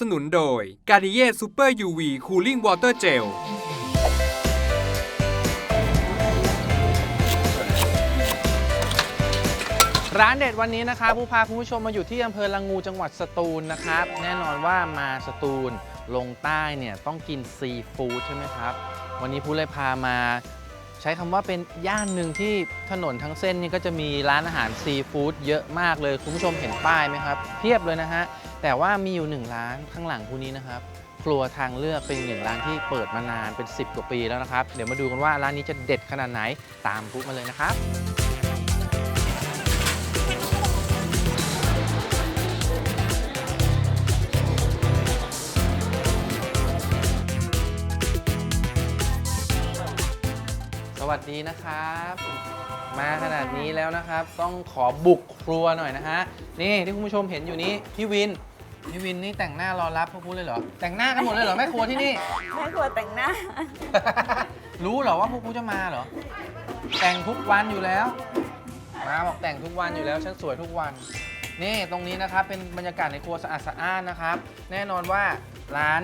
สนุนโดย g a r n i e r Super UV Cooling Water Gel ร้านเด็ดวันนี้นะครับผู้พาคุณผู้ชมมาอยู่ที่อำเภอละงูจังหวัดสตูลนะครับ แน่นอนว่ามาสตูลลงใต้เนี่ยต้องกินซีฟู้ดใช่ไหมครับ วันนี้ผู้เลยพามา ใช้คำว่าเป็นย่านหนึ่งที่ถนนทั้งเส้นนี่ก็จะมีร้านอาหารซีฟู้ดเยอะมากเลย คุณผู้ชมเห็นป้ายไหมครับเพียบเลยนะฮะ แต่ว่ามีอยู่หนึ่งร้านข้างหลังคู่นี้นะครับ ครัวทางเลือกเป็นหนึ่งร้านที่เปิดมานานเป็น 10 กว่าปีแล้วนะครับ เดี๋ยวมาดูกันว่าร้านนี้จะเด็ดขนาดไหนตามปุ๊มาเลยนะครับ วัสดีนะครับ มาขนาดนี้แล้วนะครับ ต้องขอบุกครัวหน่อยนะฮะนี่ที่คุณผู้ชมเห็นอยู่นี้พี่วินพี่วินนี่แต่งหน้ารอรับพวกพูดเลยเหรอแต่งหน้ากันหมดเลยเหรอแม่ครัวที่นี่ แม่ครัวแต่งหน้า รู้เหรอว่าพวกกูจะมาเหรอแต่งทุกวันอยู่แล้ว มาบอกแต่งทุกวันอยู่แล้วฉันสวยทุกวัน นี่ตรงนี้นะครับเป็นบรรยากาศในครัวสะอาดสะอ้านนะครับ แน่นอนว่าร้าน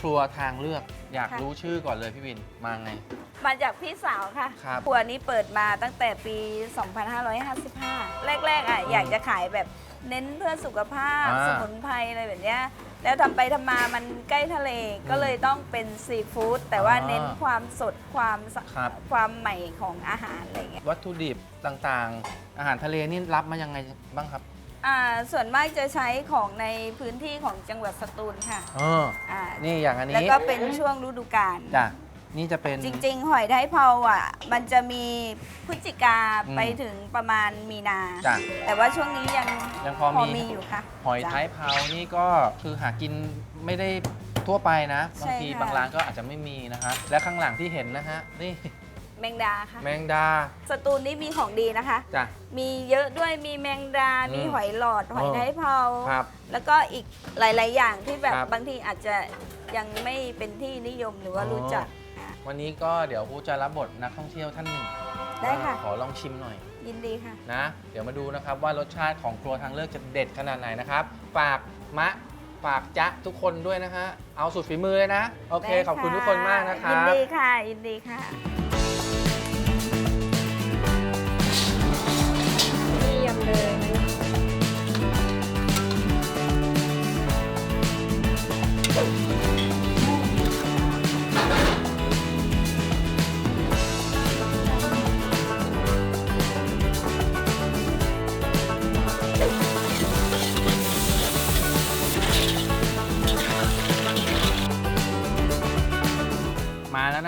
ครัวทางเลือก อยากค่ะ รู้ชื่อก่อนเลยพี่วิน มาไง มาจากพี่สาวค่ะครับครัวนี้เปิดมาตั้งแต่ปี 2555 แรก ๆอะอยากจะขายแบบเน้นเพื่อสุขภาพ อ่าสมุนไพรอะไรแบบเนี้ย แล้วทำไปทำมามันใกล้ทะเลก็เลยต้องเป็นซีฟู้ดแต่ว่าอ่าเน้นความสดความสะครับ ความใหม่ของอาหารอะไรเงี้ย วัตถุดิบต่างๆ อาหารทะเลนี่รับมายังไงบ้างครับ อ่าส่วนมากจะใช้ของในพื้นที่ของจังหวัดสตูลค่ะเอออ่านี่อย่างอันแล้วนี้ก็เป็นช่วงฤดูกาลจ้ะนี่จะเป็น จริง ๆ หอยไทยเผาอะ มันจะมีพฤศจิกาอืมไปถึงประมาณมีนา จ้ะแต่ว่าช่วงนี้ยังยังพอมีมีอยู่ค่ะหอยจ้ะ ท้ายเผานี่ก็คือหากินไม่ได้ทั่วไปนะ ใช่บางทีค่ะ บางร้านก็อาจจะไม่มีนะครับและข้างหลังที่เห็นนะฮะนี่ แมงดาค่ะ แมงดาสตูลนี่มีของดีนะคะ จ้ะ มีเยอะด้วยมีแมงดา อืมมีหอยหลอด หอยเออไทยเผา ครับแล้วก็อีกหลาย ๆ อย่างที่แบบครับบางทีอาจจะยังไม่เป็นที่นิยมหรือว่าอ๋อ รู้จักอะ วันนี้ก็เดี๋ยวกูจะรับบทนักท่องเที่ยวท่านหนึ่งได้ค่ะ ขอลองชิมหน่อยยินดีค่ะ นะ เดี๋ยวมาดูนะครับว่ารสชาติของครัวทางเลือกจะเด็ดขนาดไหนนะครับ ฝากมะ ฝากจ๊ะทุกคนด้วยนะฮะ เอาสุดฝีมือเลยนะ โอเค ได้ขอบคุณทุกคนมากนะคยิรันบ ดีค่ะ ยินดีค่ะ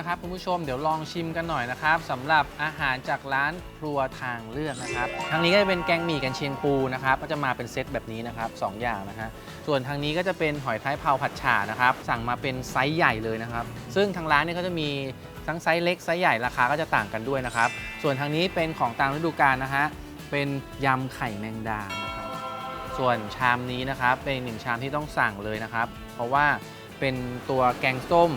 นะครับคุณผู้ชมเดี๋ยวลองชิมกันหน่อยนะครับสำหรับอาหารจากร้านครัวทางเลือกนะครับทางนี้ก็จะเป็นแกงหมี่กันเชียงปูนะครับก็จะมาเป็นเซตแบบนี้นะครับสองอย่างนะฮะส่วนทางนี้ก็จะเป็นหอยท้ายเผาผัดฉ่านะครับสั่งมาเป็นไซส์ใหญ่เลยนะครับ ซึ่งทางร้านเนี่ยก็จะมีทั้งไซส์เล็กไซส์ใหญ่ราคาก็จะต่างกันด้วยนะครับ ส่วนทางนี้เป็นของตามฤดูกาลนะฮะเป็นยำไข่แมงดานะครับส่วนชามนี้นะครับเป็นหนึ่งชามที่ต้องสั่งเลยนะครับ เพราะว่าเป็นตัวแกงส้ม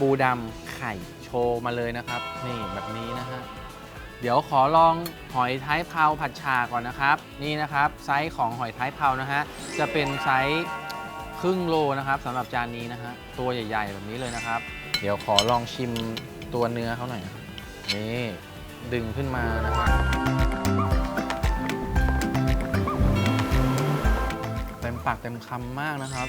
ปูดำ ไข่โชว์มาเลยนะครับ นี่แบบนี้นะฮะเดี๋ยวขอลองหอยท้ายเผาผัดชาก่อนนะครับ นี่นะครับไซส์ของหอยท้ายเผานะฮะจะเป็นไซส์ครึ่งโลนะครับสำหรับจานนี้นะฮะตัวใหญ่ ๆ แบบนี้เลยนะครับ เดี๋ยวขอลองชิมตัวเนื้อเขาหน่อยนะครับนี่ดึงขึ้นมานะครับเต็มปากเต็มคำมากนะครับ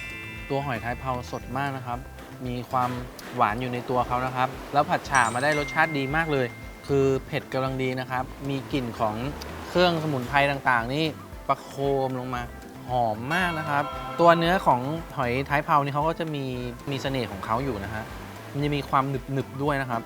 ตัวหอยท้ายเผาสดมากนะครับ มีความหวานอยู่ในตัวเขานะครับ แล้วผัดฉ่ามาได้รสชาติดีมากเลย คือเผ็ดกำลังดีนะครับ มีกลิ่นของเครื่องสมุนไพรต่างๆ นี่ประโคมลงมาหอมมากนะครับ ตัวเนื้อของหอยท้ายเผานี่เขาก็จะมีมีเสน่ห์ของเขาอยู่นะฮะมันจะมีความหนึบๆด้วยนะครับ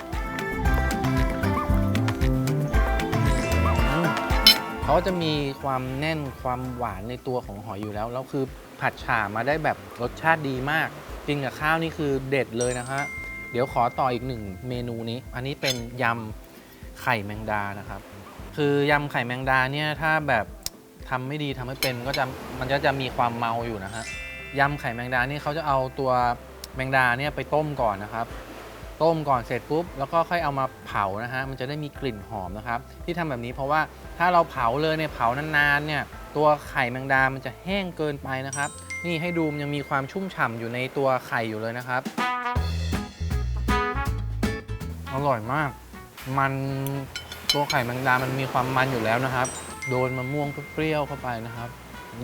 เขาจะมีความแน่นความหวานในตัวของหอยอยู่แล้วแล้วคือผัดฉ่ามาได้แบบรสชาติดีมาก กินกับข้าวนี่คือเด็ดเลยนะฮะเดี๋ยวขอต่ออีกหนึ่งเมนูนี้ อันนี้เป็นยำไข่แมงดานะครับ คือยำไข่แมงดาเนี่ยถ้าแบบทำไม่ดีทำไม่เป็นก็จะมันก็จะมีความเมาอยู่นะฮะยำไข่แมงดานี่เขาจะเอาตัวแมงดาเนี่ยไปต้มก่อนนะครับ ต้มก่อนเสร็จปุ๊บแล้วก็ค่อยเอามาเผานะฮะมันจะได้มีกลิ่นหอมนะครับ ที่ทำแบบนี้เพราะว่าถ้าเราเผาเลยเนี่ยเผานานๆเนี่ยตัวไข่แมงดา มันจะแห้งเกินไปนะครับ นี่ให้ดูมันยังมีความชุ่มฉ่ำอยู่ในตัวไข่อยู่เลยนะครับ อร่อยมาก มันตัวไข่แมงดา มันมีความมันอยู่แล้วนะครับ โดนมะม่วงเปรี้ยวเข้าไปนะครับ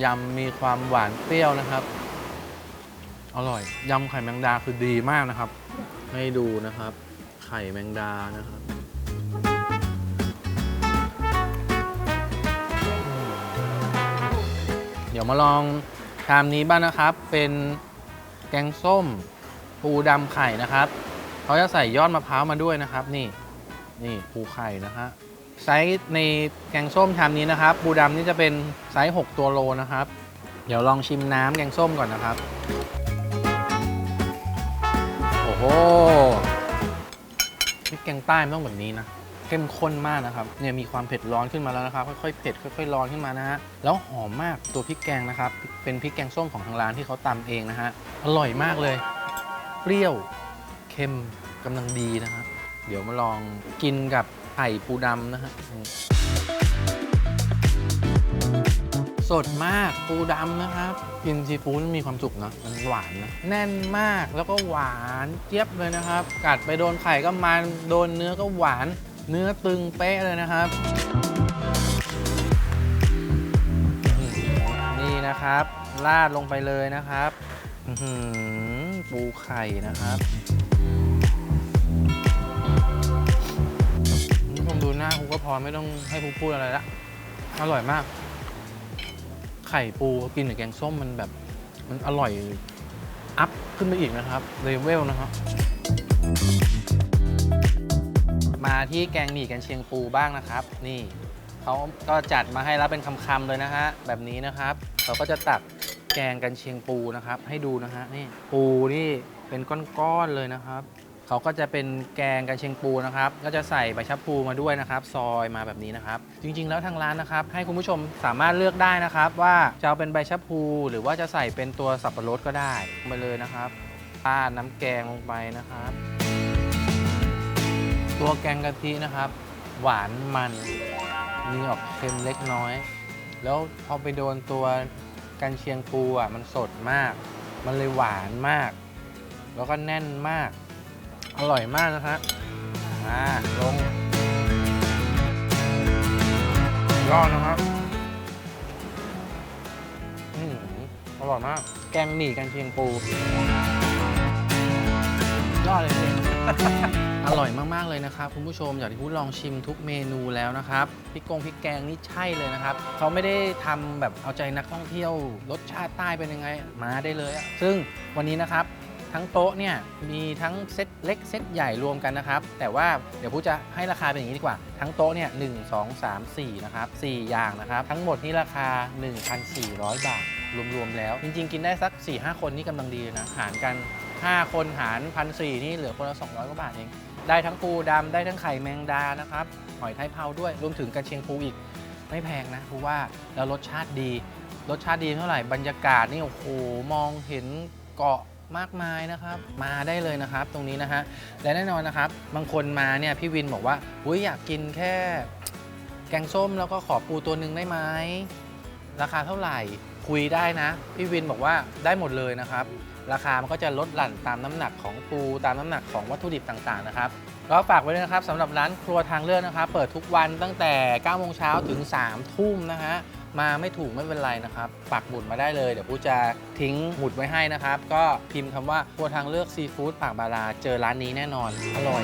ยำมีความหวานเปรี้ยวนะครับ อร่อยยำไข่แมงดาคือดีมากนะครับ ให้ดูนะครับ ไข่แมงดานะครับ เดี๋ยวมาลองชามนี้บ้างนะครับ เป็นแกงส้มปูดำไข่นะครับเขาจะใส่ยอดมะพร้าวมาด้วยนะครับ นี่ นี่ปูไข่นะฮะไซส์ในแกงส้มชามนี้นะครับ ปูดำนี่จะเป็นไซส์ 6 ตัวโลนะครับ เดี๋ยวลองชิมน้ำแกงส้มก่อนนะครับ โหพริกแกงใต้มันต้องแบบนี้นะ เข้มข้นมากนะครับ เนี่ยมีความเผ็ดร้อนขึ้นมาแล้วนะครับ ค่อยๆเผ็ดค่อยๆร้อนขึ้นมานะฮะ แล้วหอมมากตัวพริกแกงนะครับ เป็นพริกแกงส้มของทางร้านที่เขาตำเองนะฮะ อร่อยมากเลย เปรี้ยว เค็มกำลังดีนะครับ เดี๋ยวมาลองกินกับไข่ปูดำนะฮะ สดมากปูดำนะครับ กินซีฟู้ดมันมีความสุขนะมันหวานนะ แน่นมากแล้วก็หวานเจี๊ยบเลยนะครับ กัดไปโดนไข่ก็มันโดนเนื้อก็หวาน เนื้อตึงเป๊ะเลยนะครับอื้อหือนี่นะครับราดลงไปเลยนะครับอื้อหือปูไข่นะครับคุณผู้ชมดูหน้าครูก็พอไม่ต้องให้ครูพูดอะไรละอร่อยมาก ไข่ปูกินกับแกงส้มมันแบบมันอร่อยอัพขึ้นไปอีกนะครับเลเวลนะครับมาที่แกงหมี่กันเชียงปูบ้างนะครับ นี่เขาก็จัดมาให้แล้วเป็นคำๆเลยนะฮะแบบนี้นะครับเราก็จะตักแกงกันเชียงปูนะครับ ให้ดูนะฮะนี่ปูนี่เป็นก้อนๆเลยนะครับ เขาก็จะเป็นแกงกันเชียงปูนะครับ ก็จะใส่ใบชะพูมาด้วยนะครับ ซอยมาแบบนี้นะครับ จริง ๆ แล้วทางร้านนะครับ ให้คุณผู้ชมสามารถเลือกได้นะครับ ว่าจะเอาเป็นใบชะพู หรือว่าจะใส่เป็นตัวสับปะรดก็ได้ไปเลยนะครับราดน้ำแกงลงไปนะครับ ตัวแกงกะทินะครับ หวานมันมีออกเค็มเล็กน้อย แล้วพอไปโดนตัวกันเชียงปูอะมันสดมาก มันเลยหวานมาก แล้วก็แน่นมาก อร่อยมากนะครับมาลงยอดนะครับอืมอร่อยมาก แกงหมี่กันเชียงปูยอดเลยพี่อร่อยมาก ๆ เลยนะครับ คุณผู้ชมอยากให้คุณลองชิมทุกเมนูแล้วนะครับพริกกงพริกแกงนี่ใช่เลยนะครับ เขาไม่ได้ทำแบบเอาใจนักท่องเที่ยว รสชาติใต้เป็นยังไง มาได้เลยอะซึ่งวันนี้นะครับ ทั้งโต๊ะเนี่ยมีทั้งเซตเล็กเซตใหญ่รวมกันนะครับ แต่ว่าเดี๋ยวพูจะให้ราคาเป็นอย่างนี้ดีกว่า ทั้งโต๊ะเนี่ยหนึ่งสองสามสี่นะครับสี่อย่างนะครับ ทั้งหมดนี่ราคา 1,400 บาท รวมๆแล้ว จริง ๆ กินได้สัก 4-5 คนนี่กำลังดีนะหารกัน 5 คนหารพันสนี่เหลือคนละ200กว่าบาทเอง ได้ทั้งปูดำได้ทั้งไข่แมงดานะครับหอยไทยเผาด้วยรวมถึงกระเชียงปูอีกไม่แพงนะเพราะว่าแล้วรสชาติดี รสชาติดีเท่าไหร่บรรยากาศนี่โอ้โหมองเห็นเกาะ มากมายนะครับ มาได้เลยนะครับ ตรงนี้นะฮะและแน่นอนนะครับ บางคนมาเนี่ยพี่วินบอกว่าอุ้ยอยากกินแค่ แกงส้มแล้วก็ขอปูตัวหนึ่งได้ไหมราคาเท่าไหร่คุยได้นะ พี่วินบอกว่าได้หมดเลยนะครับ ราคามันก็จะลดหลั่นตามน้ำหนักของปูตามน้ำหนักของวัตถุดิบต่างๆนะครับก็ฝากไว้ด้วยนะครับสำหรับร้านครัวทางเลือกนะครับ เปิดทุกวันตั้งแต่9โมงเช้าถึง3ทุ่มนะฮะ มาไม่ถูกไม่เป็นไรนะครับปักหมุดมาได้เลย เดี๋ยวผู้จะทิ้งหมุดไว้ให้นะครับ ก็พิมพ์คำว่าครัวทางเลือกซีฟู้ดปากบาราเจอร้านนี้แน่นอน อร่อย